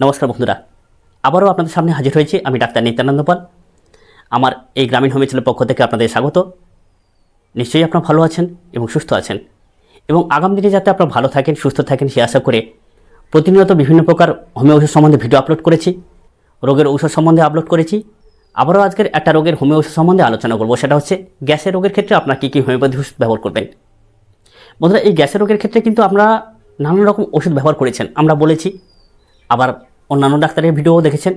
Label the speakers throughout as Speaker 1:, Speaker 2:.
Speaker 1: নমস্কার বন্ধুরা, আবারও আপনাদের সামনে হাজির হয়েছি আমি ডাক্তার নিত্যানন্দ পাল। আমার এই গ্রামীণ হোমিওপ্যাথির পক্ষ থেকে আপনাদের স্বাগত। নিশ্চয়ই আপনারা ভালো আছেন এবং সুস্থ আছেন। এবং আগামী দিনে যাতে আপনারা ভালো থাকেন, সুস্থ থাকেন সে আশা করে প্রতিনিয়ত বিভিন্ন প্রকার হোমিও ওষুধ সম্বন্ধে ভিডিও আপলোড করেছি, রোগের ঔষধ সম্বন্ধে আপলোড করেছি। আবারও আজকের একটা রোগের হোমিও ওষুধ সম্বন্ধে আলোচনা করব, সেটা হচ্ছে গ্যাসের রোগের ক্ষেত্রে আপনারা কী কী হোমিওপ্যাথি ওষুধ ব্যবহার করবেন। বন্ধুরা, এই গ্যাসের রোগের ক্ষেত্রে কিন্তু আপনারা নানান রকম ওষুধ ব্যবহার করেছেন, আমরা বলেছি। আবার অন্যান্য ডাক্তারের ভিডিওও দেখেছেন।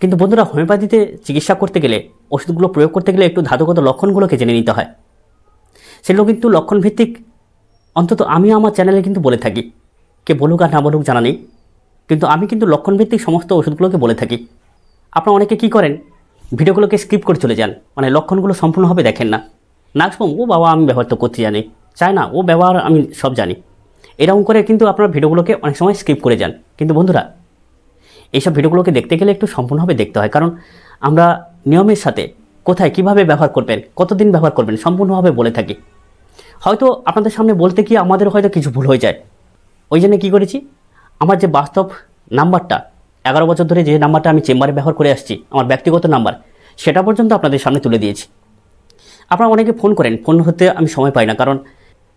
Speaker 1: কিন্তু বন্ধুরা, হোমিওপ্যাথিতে চিকিৎসা করতে গেলে, ওষুধগুলো প্রয়োগ করতে গেলে একটু ধাতুগত লক্ষণগুলোকে জেনে নিতে হয়। সেগুলো কিন্তু লক্ষণভিত্তিক। অন্তত আমি আমার চ্যানেলে কিন্তু বলে থাকি। কে বলুক আর না বলুক জানা নেই। কিন্তু আমি কিন্তু লক্ষণভিত্তিক সমস্ত ওষুধগুলোকে বলে থাকি। আপনারা অনেকে কী করেন? ভিডিওগুলোকে স্কিপ করে চলে যান। মানে লক্ষণগুলো সম্পূর্ণভাবে দেখেন না। নাকসম ও বাবা, আমি ব্যবহার তো করতে জানি। চাই না, ও ব্যবহার আমি সব জানি। এরকম করে কিন্তু আপনার ভিডিওগুলোকে অনেক সময় স্কিপ করে যান। কিন্তু বন্ধুরা এইসব ভিডিওগুলোকে দেখতে গেলে একটু সম্পূর্ণভাবে দেখতে হয়। কারণ আমরা নিয়মের সাথে কোথায় কীভাবে ব্যবহার করবেন, কতদিন ব্যবহার করবেন সম্পূর্ণভাবে বলে থাকি। হয়তো আপনাদের সামনে বলতে গিয়ে আমাদের হয়তো কিছু ভুল হয়ে যায়। ওই জন্য কী করেছি? আমার যে বাস্তব নাম্বারটা, এগারো বছর ধরে যে নাম্বারটা আমি চেম্বারে ব্যবহার করে আসছি, আমার ব্যক্তিগত নাম্বার, সেটা পর্যন্ত আপনাদের সামনে তুলে দিয়েছি। আপনারা অনেকে ফোন করেন, ফোন হতে আমি সময় পাই না, কারণ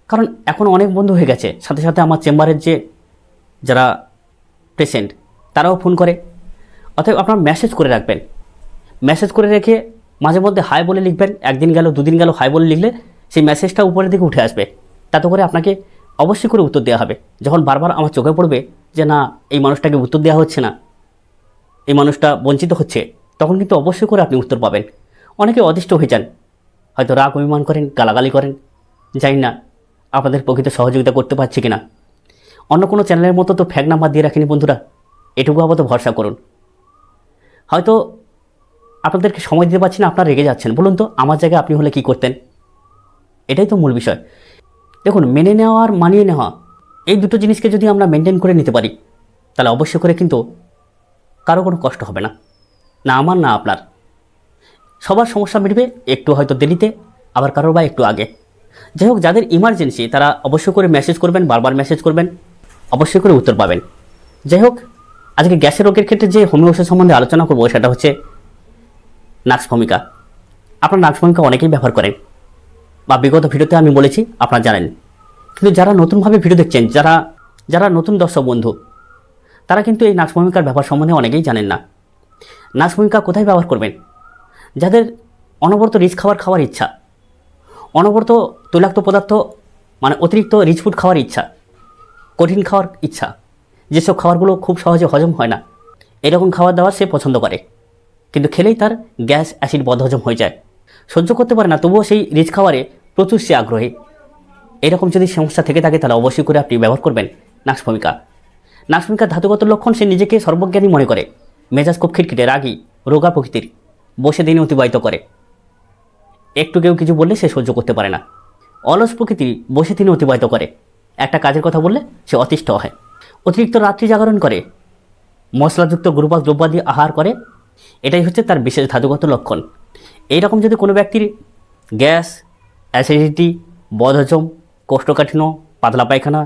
Speaker 1: কারণ এখন অনেক বন্ধু হয়ে গেছে। সাথে সাথে আমার চেম্বারের যে যারা পেশেন্ট তারাও ফোন করে। অতএব আপনারা মেসেজ করে রাখবেন। মেসেজ করে রেখে মাঝে মধ্যে হাই বলে লিখবেন, একদিন গেল, দুদিন গেল হাই বলে লিখলে সেই মেসেজটা উপরের দিকে উঠে আসবে। তাতে করে আপনাকে অবশ্যই করে উত্তর দেওয়া হবে। যখন বারবার আমার চোখে পড়বে যে, না, এই মানুষটাকে উত্তর দেওয়া হচ্ছে না, এই মানুষটা বঞ্চিত হচ্ছে, তখন কিন্তু অবশ্যই করে আপনি উত্তর পাবেন। অনেকে অদিষ্ট হয়ে যান। হয়তো রাগ, অভিমান করেন, গালাগালি করেন। জানি না আপনাদের প্রকৃত সহযোগিতা করতে পারছি কিনা। অন্য কোনো চ্যানেলের মতো তো ফ্যাক নাম্বার দিয়ে রাখিনি বন্ধুরা। এটুকু আপাতত ভরসা করুন। হয়তো আপনাদেরকে সময় দিতে পারছি না, আপনারা রেগে যাচ্ছেন। বলুন তো, আমার জায়গায় আপনি হলে কি করতেন? এটাই তো মূল বিষয়। দেখুন, মেনে নেওয়া আর মানিয়ে নেওয়া, এই দুটো জিনিসকে যদি আমরা মেনটেন করে নিতে পারি, তাহলে অবশ্যই করে কিন্তু কারও কোনো কষ্ট হবে না। না আমার, না আপনার। সবার সমস্যা মিটবে একটু হয়তো দেরিতে, আবার কারোর বা একটু আগে। যাই হোক, যাদের ইমার্জেন্সি তারা অবশ্যই করে মেসেজ করবেন, বারবার মেসেজ করবেন, অবশ্যই করে উত্তর পাবেন। যাই হোক আজকে গ্যাসের রোগের ক্ষেত্রে যে হোমিও ওষুধ সম্বন্ধে আলোচনা করব, সেটা হচ্ছে নাক্স ভূমিকা আপনার নাক্স ভূমিকা অনেকেই ব্যবহার করেন, বা বিগত ভিডিওতে আমি বলেছি, আপনারা জানেন। কিন্তু যারা নতুনভাবে ভিডিও দেখছেন, যারা যারা নতুন দর্শক বন্ধু, তারা কিন্তু এই নাক্স ভূমিকার ব্যবহার সম্বন্ধে অনেকেই জানেন না। নাক্স ভূমিকা কোথায় ব্যবহার করবেন? যাদের অনবরত রিচ খাবার খাওয়ার ইচ্ছা, অনবরত তৈলাক্ত পদার্থ মানে অতিরিক্ত রিচ ফুড খাওয়ার ইচ্ছা, কঠিন খাওয়ার ইচ্ছা যেসব খাবারগুলো খুব সহজে হজম হয় না, এরকম খাবার দাবার সে পছন্দ করে। কিন্তু খেলেই তার গ্যাস অ্যাসিড বদহজম হয়ে যায়। সহ্য করতে পারে না, তবুও সেই রিচ খাবারে প্রচুর সে আগ্রহী। এরকম যদি সমস্যা থেকে থাকে, তাহলে অবশ্যই করে আপনি ব্যবহার করবেন নাক্স ভূমিকা নাক্স ভূমিকার ধাতুগত লক্ষণ সে নিজেকে সর্বজ্ঞানী মনে করে। মেজাজ খুব খিটখিটে, রাগী, রোগা প্রকৃতির, বসে দিনে অতিবাহিত করে। একটু কেউ কিছু বললে সে সহ্য করতে পারে না। অলস প্রকৃতি বসে তিনি অতিবাহিত করে। একটা কাজের কথা বললে সে অতিষ্ঠ হয়। অতিরিক্ত রাত্রি জাগরণ করে, মশলাযুক্ত গুরুপাক দ্রব্যাদি আহার করে, এটাই হচ্ছে তার বিশেষ ধাতুগত লক্ষণ। এইরকম যদি কোনো ব্যক্তির গ্যাস, অ্যাসিডিটি, বদহজম, কোষ্ঠকাঠিন্য, পাতলা পায়খানা,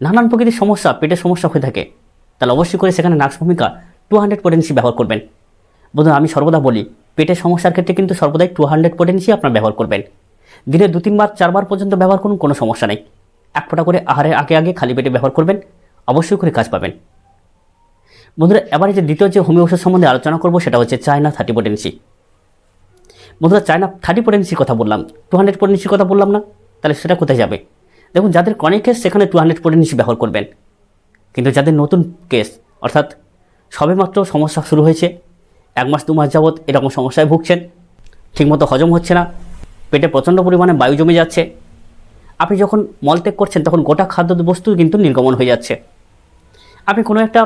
Speaker 1: নানান প্রকৃতির সমস্যা, পেটের সমস্যা হয়ে থাকে, তাহলে অবশ্যই করে সেখানে নাক্স ভূমিকা টু হান্ড্রেড পোটেন্সি ব্যবহার করবেন। বন্ধু আমি সর্বদা বলি, পেটের সমস্যার ক্ষেত্রে কিন্তু সর্বদাই টু হান্ড্রেড পোটেন্সি আপনার ব্যবহার করবেন। দিনে দু তিনবার চারবার পর্যন্ত ব্যবহার করুন, কোনো সমস্যা নেই। এক ফোঁটা করে আহারের আগে আগে খালি পেটে ব্যবহার করবেন। অবশ্যই করে কাজ পাবেন। বন্ধুরা, এবারে যে দ্বিতীয় যে হোমিও ওষুধ সম্বন্ধে আলোচনা করব, সেটা হচ্ছে চায়না থার্টি পোটেন্সি বন্ধুরা, চায়না থার্টি পোটেন্সির কথা বললাম। টু হান্ড্রেড পোটেন্সির কথা বললাম না, তাহলে সেটা কোথায় যাবে? দেখুন, যাদের ক্রনিক কেস সেখানে টু হান্ড্রেড পোটেন্সি ব্যবহার করবেন। কিন্তু যাদের নতুন কেস অর্থাৎ সবেমাত্র সমস্যা শুরু হয়েছে, এক মাস, দু মাস যাবৎ এরকম সমস্যায় ভুগছেন, ঠিকমতো হজম হচ্ছে না, পেটে প্রচণ্ড পরিমাণে বায়ু জমে যাচ্ছে, আপনি যখন মলত্যাগ করছেন, তখন গোটা খাদ্য বস্তু কিন্তু নির্গমন হয়ে যাচ্ছে। আপনি কোনো একটা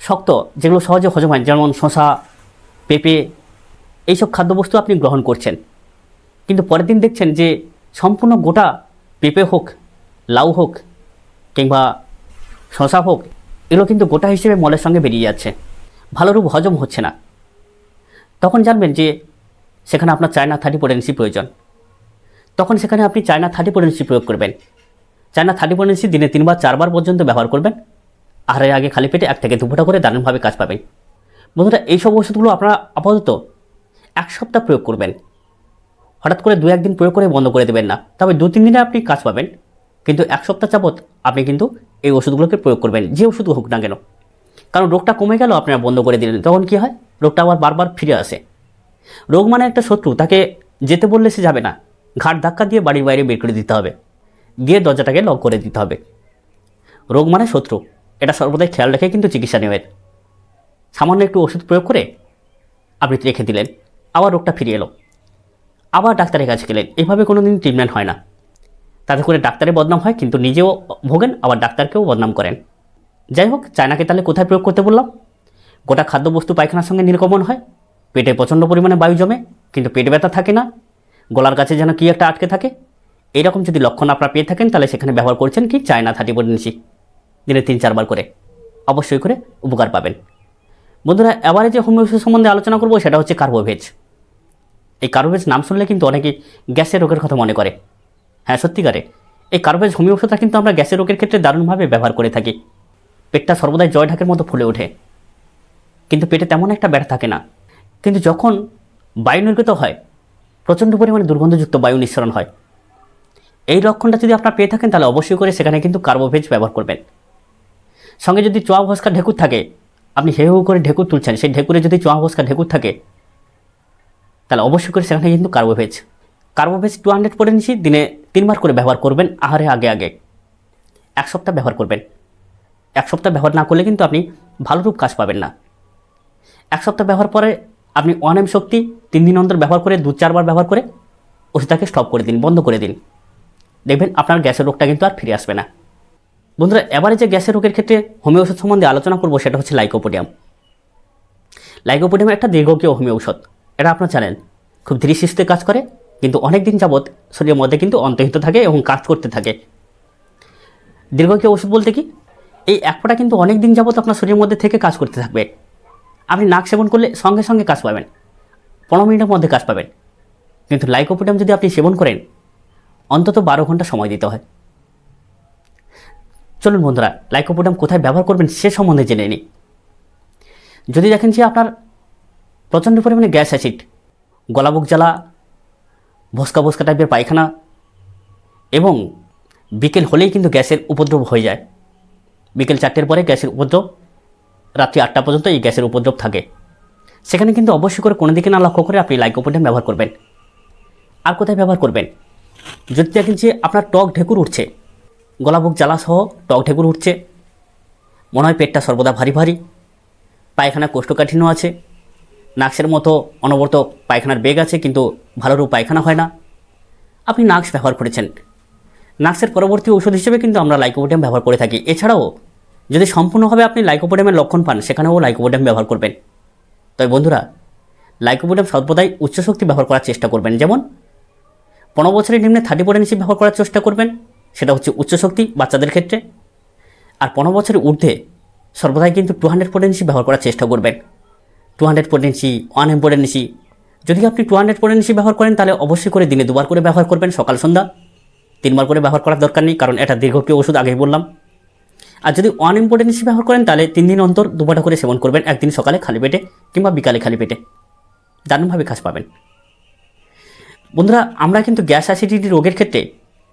Speaker 1: শক্ত, যেগুলো সহজে হজম হয়, যেমন শশা পেঁপে, এইসব খাদ্যবস্তু আপনি গ্রহণ করছেন। কিন্তু পরের দিন দেখছেন যে সম্পূর্ণ গোটা পেঁপে হোক, লাউ হোক, কিংবা শশা হোক, এগুলো কিন্তু গোটা হিসেবে মলের সঙ্গে বেরিয়ে যাচ্ছে। ভালোরূপ হজম হচ্ছে না। তখন জানবেন যে সেখানে আপনার চায়না থার্টি পোটেন্সি প্রয়োজন। তখন সেখানে আপনি চায়না থার্টি পোটেন্সি প্রয়োগ করবেন। চায়না থার্টি পোটেন্সি দিনে তিনবার, চারবার পর্যন্ত ব্যবহার করবেন। আহারের আগে খালি পেটে এক থেকে দু করে দারুণভাবে কাজ পাবেন। বন্ধুরা, এইসব ওষুধগুলো আপনারা আপাতত এক সপ্তাহ প্রয়োগ করবেন। হঠাৎ করে দু একদিন প্রয়োগ করে বন্ধ করে দেবেন না। তবে দু তিন দিনে আপনি কাজ পাবেন। কিন্তু এক সপ্তাহ যাবত আপনি কিন্তু এই ওষুধগুলোকে প্রয়োগ করবেন, যে ওষুধ হোক না কেন। কারণ রোগটা কমে গেল, আপনারা বন্ধ করে দিলেন। তখন কি হয়? রোগটা আবার বারবার ফিরে আসে। রোগ মানে একটা শত্রু, তাকে যেতে বললে সে যাবে না। ঘাট ধাক্কা দিয়ে বাড়ির বাইরে বের করে দিতে হবে। গিয়ে দরজাটাকে লক করে দিতে হবে। রোগ মানে শত্রু। এটা সর্বদাই খেয়াল রেখে কিন্তু চিকিৎসা নেবেন। সামান্য একটু ওষুধ প্রয়োগ করে আপনি রেখে দিলেন। আবার রোগটা ফিরে এলো। আবার ডাক্তারের কাছে গেলেন। এভাবে কোনো দিন ট্রিটমেন্ট হয় না। তাতে করে ডাক্তারের বদনাম হয়, কিন্তু নিজেও ভোগেন, আবার ডাক্তারকেও বদনাম করেন। যাই হোক, চায়নাকে তাহলে কোথায় প্রয়োগ করতে বললাম? গোটা খাদ্যবস্তু পায়খানার সঙ্গে নির্গমন হয়। পেটে প্রচণ্ড পরিমাণে বায়ু জমে, কিন্তু পেট ব্যথা থাকে না। গলার কাছে যেন কী একটা আটকে থাকে। এরকম যদি লক্ষণ আপনারা পেয়ে থাকেন, তাহলে সেখানে ব্যবহার করছেন কি? চায়না থার্টি পটেন্সি দিনে তিন চারবার করে। অবশ্যই করে উপকার পাবেন। বন্ধুরা, এবারে যে হোমিওপ্যাথি সম্বন্ধে আলোচনা করব, সেটা হচ্ছে কার্বোভেজ। এই কার্বোভেজ নাম শুনলে কিন্তু অনেকেই গ্যাসের রোগের কথা মনে করে। হ্যাঁ সত্যিকারে। এই কার্বোভেজ হোমিও ওষুধটা কিন্তু আমরা গ্যাসের রোগের ক্ষেত্রে দারুণভাবে ব্যবহার করে থাকি। পেটটা সর্বদাই জয় ঢাকের মতো ফুলে ওঠে। কিন্তু পেটে তেমন একটা ব্যথা থাকে না। কিন্তু যখন বায়ু নির্গত হয়, প্রচণ্ড পরিমাণে দুর্গন্ধযুক্ত বায়ু নিঃসরণ হয়। এই লক্ষণটা যদি আপনারা পেয়ে থাকেন, তাহলে অবশ্যই করে সেখানে কিন্তু কার্বোভেজ ব্যবহার করবেন। সঙ্গে যদি চোয়া ভস্কা ঢেকুর থাকে, আপনি হেউ হেউ করে ঢেকুর তুলছেন, সেই ঢেকুরে যদি চোয়া ভস্কা ঢেকুর থাকে, তাহলে অবশ্যই করে সেখানে কিন্তু কার্বোভেজ। কার্বোভেজ টু হান্ড্রেড পরে নিচ্ছি দিনে তিনবার করে ব্যবহার করবেন, আহারে আগে আগে। এক সপ্তাহ ব্যবহার করবেন। এক সপ্তাহ ব্যবহার না করলে কিন্তু আপনি ভালো রূপ কাজ পাবেন না। এক সপ্তাহ ব্যবহার পরে আপনি এম শক্তি তিন দিন অন্তর ব্যবহার করে, দু চারবার ব্যবহার করে ওষুধটাকে স্টপ করে দিন, বন্ধ করে দিন। দেখবেন আপনার গ্যাসের রোগটা কিন্তু আর ফিরে আসবে না। বন্ধুরা, এবারে যে গ্যাসের রোগের ক্ষেত্রে হোমিও ওষুধ সম্বন্ধে আলোচনা করব, সেটা হচ্ছে লাইকোপোডিয়াম। লাইকোপোডিয়াম একটা দীর্ঘকীয় হোমিও ঔষধ। এটা আপনারা জানেন, খুব ধীরে সুস্থে কাজ করে, কিন্তু অনেক দিন যাবৎ শরীরের মধ্যে কিন্তু অন্তর্হিত থাকে এবং কাজ করতে থাকে। দীর্ঘকীয় ওষুধ বলতে কি? এই এক কিন্তু অনেক দিন যাবৎ আপনার শরীরের মধ্যে থেকে কাজ করতে থাকবে। আপনি নাক সেবন করলে সঙ্গে সঙ্গে কাজ পাবেন, পনেরো মিনিটের মধ্যে কাজ পাবেন। কিন্তু লাইকোপোডিয়াম যদি আপনি সেবন করেন, অন্তত বারো ঘণ্টা সময় দিতে হয়। চলুন বন্ধুরা লাইকোপোডিয়াম কোথায় ব্যবহার করবেন সে সম্বন্ধে জেনে নিই। যদি দেখেন যে আপনার প্রচণ্ড পরিমাণে গ্যাস অ্যাসিড গলাবুক জ্বালা, ভস্কা ভস্কা টাইপের পায়খানা, এবং বিকেল হলেই কিন্তু গ্যাসের উপদ্রব হয়ে যায়। বিকেল চারটের পরে গ্যাসের উপদ্রব, রাত্রি আটটা পর্যন্ত এই গ্যাসের উপদ্রব থাকে। সেখানে কিন্তু অবশ্যই করে কোনো দিকে না লক্ষ্য করে আপনি লাইকোপোডিয়াম ব্যবহার করবেন। আর কোথায় ব্যবহার করবেন? যদি দেখেন যে আপনার টক ঢেকুর উঠছে গলা বুক জ্বালা সহ টক ঢেকুর উঠছে। মনে হয় পেটটা সর্বদা ভারী ভারী। পায়খানা কোষ্ঠকাঠিন্য আছে। নাক্সের মতো অনবরত পায়খানার বেগ আছে, কিন্তু ভালোরূপ পায়খানা হয় না। আপনি নাক্স ব্যবহার করেছেন। নাক্সের পরবর্তী ওষুধ হিসেবে কিন্তু আমরা লাইকোপোডিয়াম ব্যবহার করে থাকি। এছাড়াও, যদি সম্পূর্ণভাবে আপনি লাইকোপোডিয়ামের লক্ষণ পান, সেখানেও লাইকোপোডিয়াম ব্যবহার করবেন। তবে বন্ধুরা লাইকোপোডিয়াম সর্বদাই উচ্চ শক্তি ব্যবহার করার চেষ্টা করবেন। যেমন, পনেরো বছরের নিম্নে থার্টি পোটেন্সি ব্যবহার করার চেষ্টা করবেন। সেটা হচ্ছে উচ্চ শক্তি বাচ্চাদের ক্ষেত্রে। আর পনেরো বছরের ঊর্ধ্বে সর্বদাই কিন্তু টু হান্ড্রেড পোটেন্সি ব্যবহার করার চেষ্টা করবেন। Two hundred potency one M potency যদি আপনি টু হান্ড্রেড পোটেন্সি ব্যবহার করেন, তাহলে অবশ্যই করে দিনে দুবার করে ব্যবহার করবেন সকাল, সন্ধ্যা। তিনবার করে ব্যবহার করার দরকার নেই, কারণ এটা দীর্ঘকীয় ওষুধ, আগেই বললাম। আর যদি ওয়ান এম পোটেন্সি ব্যবহার করেন, তাহলে তিন দিন অন্তর দুবারটা করে সেবন করবেন, একদিন সকালে খালি পেটে কিংবা বিকালে খালি পেটে। দারুণভাবে কাজ পাবেন। বন্ধুরা, আমরা কিন্তু গ্যাস অ্যাসিডিটি রোগের ক্ষেত্রে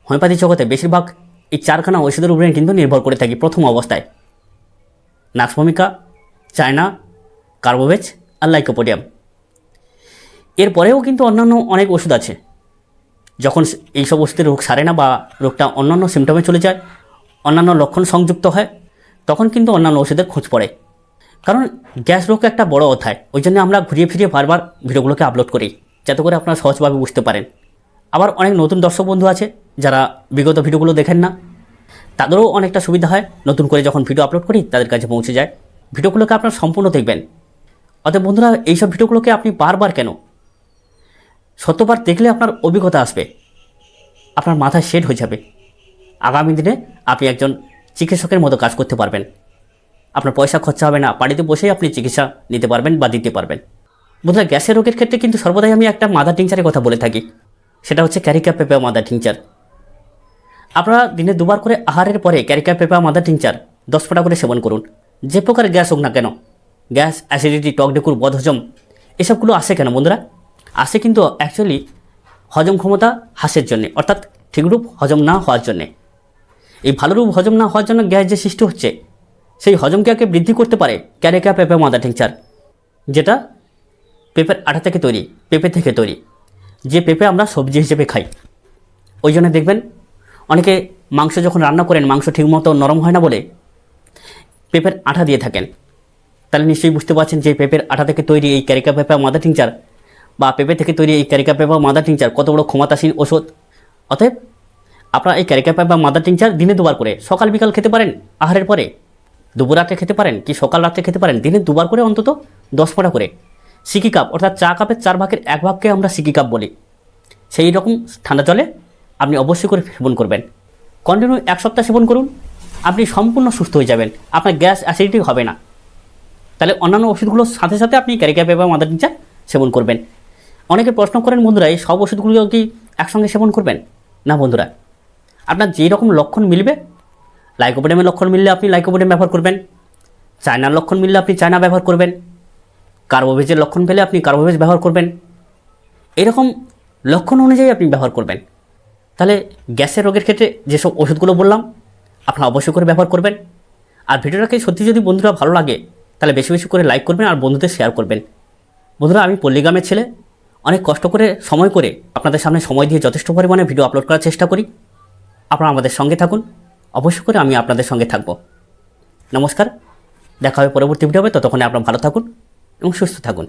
Speaker 1: হোমিওপ্যাথি জগতে বেশিরভাগ এই চারখানা ওষুধের উপরে কিন্তু নির্ভর করে থাকি প্রথম অবস্থায়। Nux vomica, China, carbo veg আর লাইকোপোডিয়াম। এরপরেও কিন্তু অন্যান্য অনেক ওষুধ আছে। যখন এইসব ওষুধের রোগ সারে না বা রোগটা অন্যান্য সিমটমে চলে যায়, অন্যান্য লক্ষণ সংযুক্ত হয়, তখন কিন্তু অন্যান্য ওষুধের খোঁজ পড়ে। কারণ গ্যাস রোগ একটা বড় অধ্যায়, ওই জন্য আমরা ঘুরিয়ে ফিরিয়ে বারবার ভিডিওগুলোকে আপলোড করি, যাতে করে আপনারা সহজভাবে বুঝতে পারেন। আবার অনেক নতুন দর্শক বন্ধু আছে যারা বিগত ভিডিওগুলো দেখেন না, তাদেরও অনেকটা সুবিধা হয়। নতুন করে যখন ভিডিও আপলোড করি, তাদের কাছে পৌঁছে যায়। ভিডিওগুলোকে আপনারা সম্পূর্ণ দেখবেন। অতএব বন্ধুরা, এইসব ভিডিওগুলোকে আপনি বারবার কেন? শতবার দেখলে আপনার অভিজ্ঞতা আসবে। আপনার মাথায় সেট হয়ে যাবে। আগামী দিনে আপনি একজন চিকিৎসকের মতো কাজ করতে পারবেন। আপনার পয়সা খরচা হবে না। বাড়িতে বসেই আপনি চিকিৎসা নিতে পারবেন বা দিতে পারবেন। বন্ধুরা, গ্যাসের রোগের ক্ষেত্রে কিন্তু সর্বদাই আমি একটা মাদার টিংচারের কথা বলে থাকি। সেটা হচ্ছে ক্যারিকা পেপা মাদার টিংচার আপনারা দিনে দুবার করে আহারের পরে ক্যারিকা পেপা মাদার টিংচার দশ ফোঁটা করে সেবন করুন। যে প্রকার গ্যাস হোক না কেন, গ্যাস, অ্যাসিডিটি, টক ডেকুর বদহজম, এসবগুলো আসে কেন বন্ধুরা? আসে কিন্তু অ্যাকচুয়ালি হজম ক্ষমতা হ্রাসের জন্যে, অর্থাৎ ঠিকরূপ হজম না হওয়ার জন্যে। এই ভালোরূপ হজম না হওয়ার জন্য গ্যাস যে সৃষ্টি হচ্ছে, সেই হজম ক্রিয়াকে বৃদ্ধি করতে পারে ক্যারেকা পেঁপে মাদা টিংচার যেটা পেঁপের আটা থেকে তৈরি, পেঁপে থেকে তৈরি, যে পেঁপে আমরা সবজি হিসেবে খাই। ওই জন্য দেখবেন অনেকে মাংস যখন রান্না করেন, মাংস ঠিকমতো নরম হয় না বলে পেঁপের আঠা দিয়ে থাকেন। তাহলে নিশ্চয়ই বুঝতে পারছেন যে পেঁপের আঠা থেকে তৈরি এই ক্যারিকা পেঁপা মাদা টিংচার বা পেঁপে থেকে তৈরি এই ক্যারিকা পেঁপা মাদা টিংচার কত বড় ক্ষমতাসীন ওষুধ। অতএব আপনারা এই ক্যারিকা পেঁপা মাদা টিংচার দিনে দুবার করে, সকাল বিকাল খেতে পারেন, আহারের পরে, দুপুর রাত্রে খেতে পারেন কি সকাল রাত্রে খেতে পারেন, দিনে দুবার করে অন্তত দশ ফোঁটা করে। সিকি কাপ, অর্থাৎ চা কাপের চার ভাগের এক ভাগকে আমরা সিকি কাপ বলি। সেই রকম ঠান্ডা জলে আপনি অবশ্যই করে সেবন করবেন। কন্টিনিউ এক সপ্তাহ সেবন করুন। আপনি সম্পূর্ণ সুস্থ হয়ে যাবেন। আপনার গ্যাস অ্যাসিডিটি হবে না। তাহলে অন্যান্য ওষুধগুলোর সাথে সাথে আপনি ক্যারিকা পেঁপা মাদার টিংচার সেবন করবেন। অনেকে প্রশ্ন করেন, বন্ধুরা, এই সব ওষুধগুলো কি একসঙ্গে সেবন করবেন? না, বন্ধুরা। আপনার যেই রকম লক্ষণ মিলবে লাইকোপোডেমের লক্ষণ মিললে আপনি লাইকোপোডেম ব্যবহার করবেন। চায়নার লক্ষণ মিললে আপনি চায়না ব্যবহার করবেন। কার্বোভেজের লক্ষণ পেলে আপনি কার্বোভেজ ব্যবহার করবেন। এরকম লক্ষণ অনুযায়ী আপনি ব্যবহার করবেন। তাহলে গ্যাসের রোগের ক্ষেত্রে যেসব ওষুধগুলো বললাম, আপনারা অবশ্যই করে ব্যবহার করবেন। আর ভিডিওটাকে সত্যি যদি বন্ধুরা ভালো লাগে, তাহলে বেশি বেশি করে লাইক করবেন আর বন্ধুদের শেয়ার করবেন। বন্ধুরা, আমি পল্লীগ্রামের ছেলে। অনেক কষ্ট করে, সময় করে আপনাদের সামনে সময় দিয়ে যথেষ্ট পরিমাণে ভিডিও আপলোড করার চেষ্টা করি। আপনারা আমাদের সঙ্গে থাকুন। অবশ্যই করে আমি আপনাদের সঙ্গে থাকব। নমস্কার। দেখা হবে পরবর্তী ভিডিও হবে ততক্ষণে আপনারা ভালো থাকুন এবং সুস্থ থাকুন।